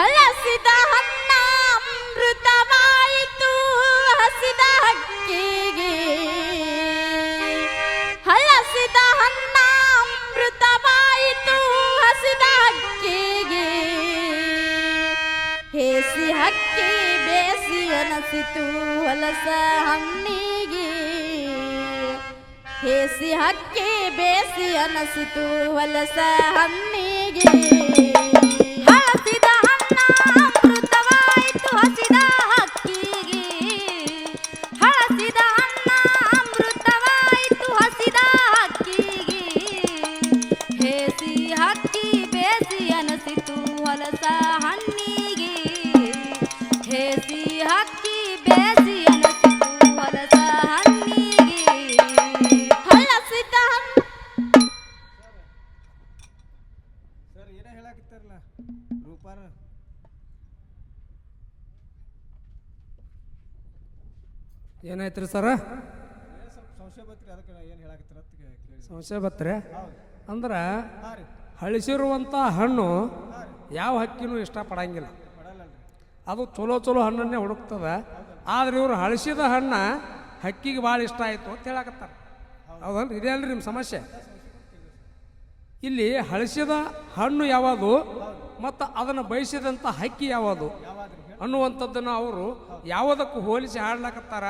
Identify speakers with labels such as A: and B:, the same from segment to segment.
A: ಹಸಿದ ಹನ್ನ ಅಮೃತವಾಯಿತು, ಹಸಿದ ಹಕ್ಕಿಗೆ ಹಲಸಿದ ಹನ್ನ ಅಮೃತವಾಯಿತು, ಹಸಿದ ಹಕ್ಕಿಗೆ ಹೇಸಿ ಹಕ್ಕಿ ಬೇಸಿ ಅನಸಿತು, ಹೊಲಸ ಹಣ್ಣಿಗೆ. ಹೇಸಿ ಹಕ್ಕಿ ಬೇಸಿ ಅನಸಿತು, ಹೊಲಸ ಹಣ್ಣಿಗೆ. ಕೇ-
B: ಸರ? ಸಂಶಯ ಬತ್ರಿ
C: ಅಂದ್ರೆ
B: ಹಾಂ ರೀ.
C: ಹಳಿಸಿರುವಂಥ ಹಣ್ಣು ಯಾವ ಹಕ್ಕಿನೂ ಇಷ್ಟಪಡಂಗಿಲ್ಲ. ಅದು ಚಲೋ ಚಲೋ ಹಣ್ಣನ್ನೇ ಹುಡುಕ್ತದ. ಆದ್ರೆ ಇವ್ರು ಹಳಸಿದ ಹಣ್ಣ ಹಕ್ಕಿಗೆ ಭಾಳ ಇಷ್ಟ ಆಯಿತು ಅಂತ ಹೇಳಕತ್ತಾರ. ಹೌದಲ್ರಿ? ಇದೇ ಅಲ್ರಿ ನಿಮ್ಮ ಸಮಸ್ಯೆ. ಇಲ್ಲಿ ಹಳಸಿದ ಹಣ್ಣು ಯಾವುದು? ಮತ್ತು ಅದನ್ನು ಬಯಸಿದಂಥ ಹಕ್ಕಿ ಯಾವುದು? ಅನ್ನುವಂಥದ್ದನ್ನು ಅವರು ಯಾವುದಕ್ಕೂ ಹೋಲಿಸಿ ಹಾಡ್ಲಕತ್ತಾರ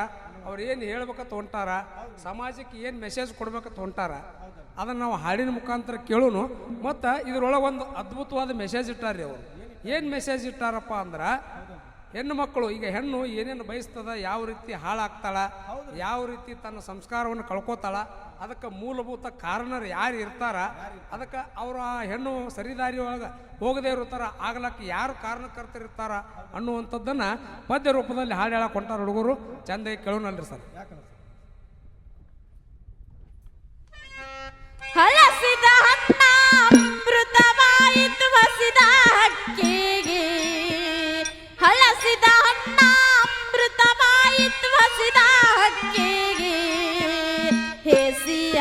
C: ಅವ್ರು ಏನು ಹೇಳ್ಬೇಕಂತ ಹೊಂಟಾರ ಸಮಾಜಕ್ಕೆ ಏನು ಮೆಸೇಜ್ ಕೊಡ್ಬೇಕಂತ ಹೊಂಟಾರ ಅದನ್ನು ನಾವು ಹಾಡಿನ ಮುಖಾಂತರ ಕೇಳೋನು. ಮತ್ತು ಇದರೊಳಗೆ ಒಂದು ಅದ್ಭುತವಾದ ಮೆಸೇಜ್ ಇಟ್ಟಾರ್ರಿ ಅವರು. ಏನು ಮೆಸೇಜ್ ಇಟ್ಟಾರಪ್ಪ ಅಂದ್ರೆ ಹೆಣ್ಣು ಮಕ್ಕಳು ಈಗ ಹೆಣ್ಣು ಏನೇನು ಬಯಸ್ತದ ಯಾವ ರೀತಿ ಹಾಳಾಗ್ತಾಳ ಯಾವ ರೀತಿ ತನ್ನ ಸಂಸ್ಕಾರವನ್ನು ಕಳ್ಕೊತಾಳ ಅದಕ್ಕೆ ಮೂಲಭೂತ ಕಾರಣರು ಯಾರು ಇರ್ತಾರ ಅದಕ್ಕೆ ಅವರು ಆ ಹೆಣ್ಣು ಸರಿದಾರಿ ಒಳಗೆ ಹೋಗದೇ ಇರ್ತಾರ ಆಗ್ಲಕ್ಕೆ ಯಾರು ಕಾರಣಕರ್ತರಿರ್ತಾರ ಅನ್ನುವಂಥದ್ದನ್ನು ಪದ್ಯ ರೂಪದಲ್ಲಿ ಹಾಡು ಹೇಳಕ್ಕೆ ಹೊಂಟಾರ ಹುಡುಗರು. ಚಂದಾಗಿ ಕೇಳೋಣಲ್ರಿ ಸರ್.
B: ಯಾಕಲ್ಲ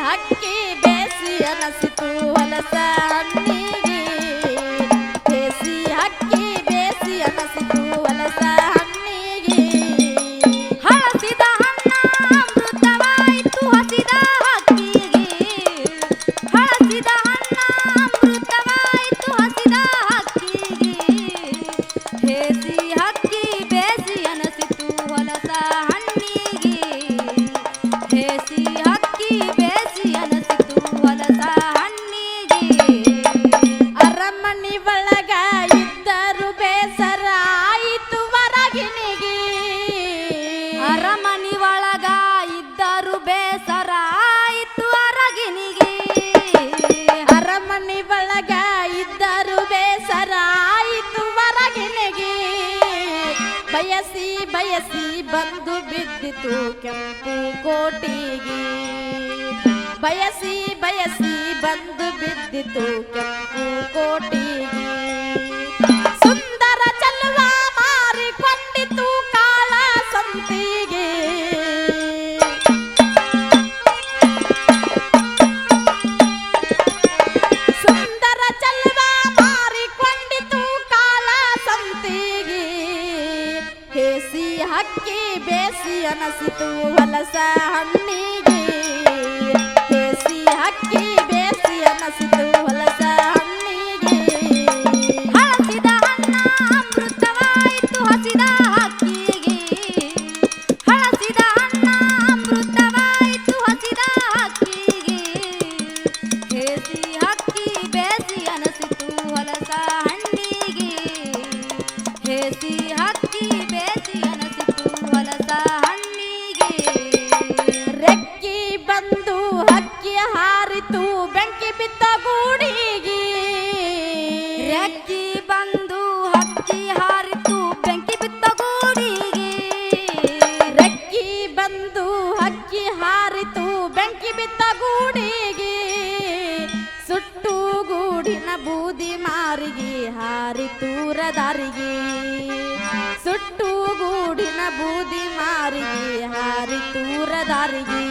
A: ಹಕ್ಕಿ ಬೇಸಿ ಅನಸಿತು ಹೊಲಸ ಬಯಸಿ ಬಂದು ಬಿದ್ದಿತು ಕೆಂಪು ಕೋಟಿಗೆ. ಬಯಸಿ ಬಯಸಿ ಬಂದು ಬಿದ್ದಿತು ಕೆಂಪು ಕೋಟಿಗೆ. ಬೇಸಿ ಅನಸಿತು ಹೊಲಸ ಹಣ್ಣಿಗೆ ಹಾರಿತು ಬೆಂಕಿ ಬಿತ್ತ ಗೂಡಿಗೆ. ರೆಕ್ಕಿ ಬಂದು ಹಕ್ಕಿ ಹಾರಿತು ಬೆಂಕಿ ಬಿತ್ತ ಗೂಡಿಗೆ. ರೆಕ್ಕಿ ಬಂದು ಹಕ್ಕಿ ಹಾರಿತು ಬೆಂಕಿ ಬಿತ್ತ ಗೂಡಿಗೆ. ಸುಟ್ಟು ಗೂಡಿನ ಬೂದಿ ಮಾರಿಗೆ ಹಾರಿತೂರ ದಾರಿಗೆ ಸುಟ್ಟು ಗೂಡಿನ ಬೂದಿ ಮಾರಿಗೆ ಹಾರಿತು ದಾರಿಗೆ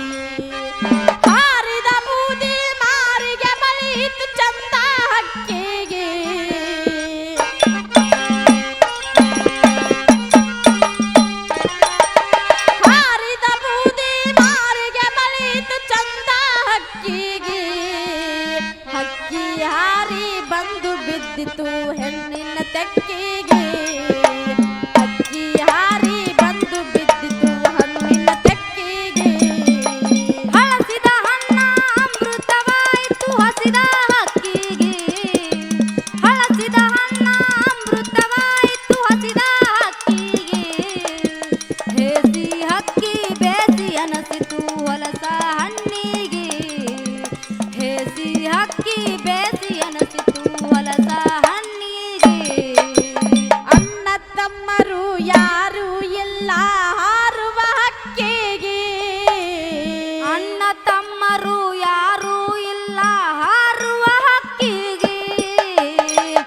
A: ಇವರು ಯಾರು ಎಲ್ಲ ಹಾರುವ ಹಕ್ಕಿಗೆ? ಅಣ್ಣ ತಮ್ಮರು ಯಾರು ಇಲ್ಲ ಹಾರುವ ಹಕ್ಕಿಗೆ?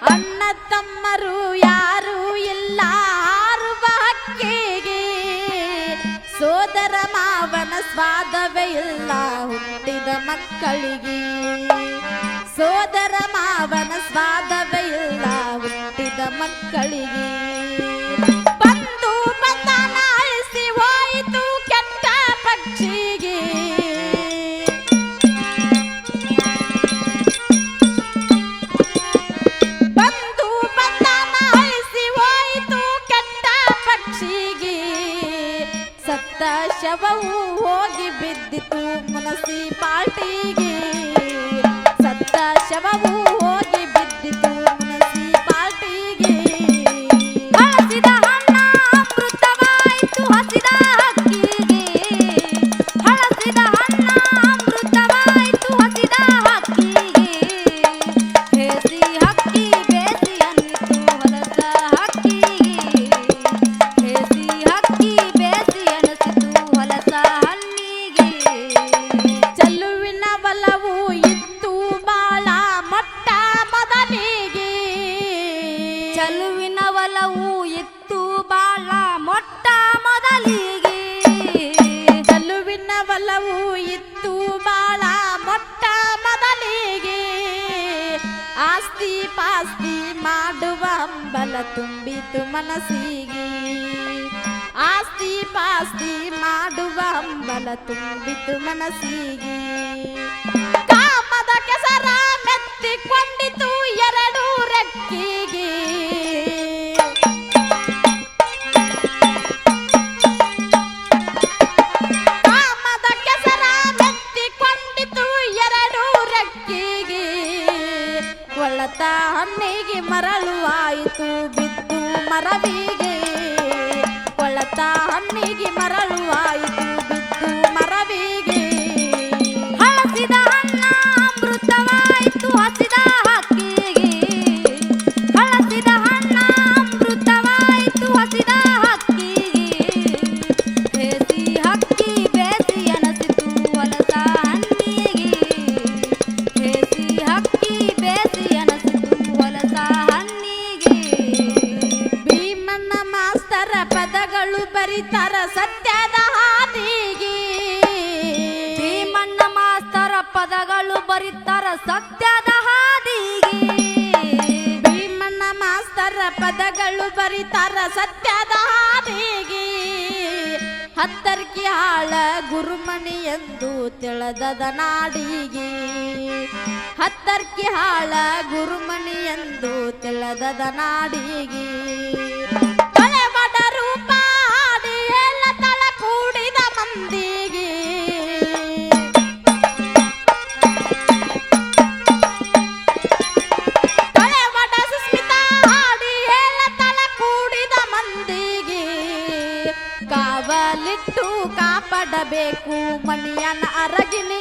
A: ಅಣ್ಣ ತಮ್ಮರು ಯಾರು ಇಲ್ಲ ಹಾರುವ ಹಕ್ಕಿಗೆ? ಸೋದರ ಮಾವನ ಸ್ವಾದವೇ ಇಲ್ಲ ಹುಟ್ಟಿದ ಮಕ್ಕಳಿಗೆ. ಸೋದರ ಮಾವನ ಸ್ವಾದವೇ ಇಲ್ಲ ಹುಟ್ಟಿದ ಮಕ್ಕಳಿಗೆ. ಶವವು ಹೋಗಿ ಬಿದ್ದಿತು ಮುನಸಿ ಪಾಲ್ಟಿಗೆ ಸತ್ತ ಶವವು ಹಂಬಲ ತುಂಬಿತು ಮನಸ್ಸಿಗೆ. ಆಸ್ತಿ ಪಾಸ್ತಿ ಮಾಡುವ ಹಂಬಲ ತುಂಬಿತು ಮನಸ್ಸಿಗೆ. ಕಾಮದ ಕೆಸರ ಮೆತ್ತಿಕೊಂಡಿತು ಎರಡು ರೆಕ್ಕಿ. ಬರಿತಾರ ಸತ್ಯದ ಹಾದಿಗಿ.
D: ಭೀಮಣ್ಣ ಮಾಸ್ತರ ಪದಗಳು ಬರಿತಾರ ಸತ್ಯದ ಹಾದಿಗಿ.
A: ಭೀಮಣ್ಣ ಮಾಸ್ತರ ಪದಗಳು ಬರಿತಾರ ಸತ್ಯದ ಹಾದಿಗಿ. ಹತ್ತರ್ಕಿ ಹಾಳ ಗುರುಮಣಿ ಎಂದು ತಿಳದದ ನಾಡಿಗೆ. ಹತ್ತರ್ಕಿ ಹಾಳ ಗುರುಮಣಿ ಎಂದು ತಿಳದದ ನಾಡಿಗೆ. mania na aragini.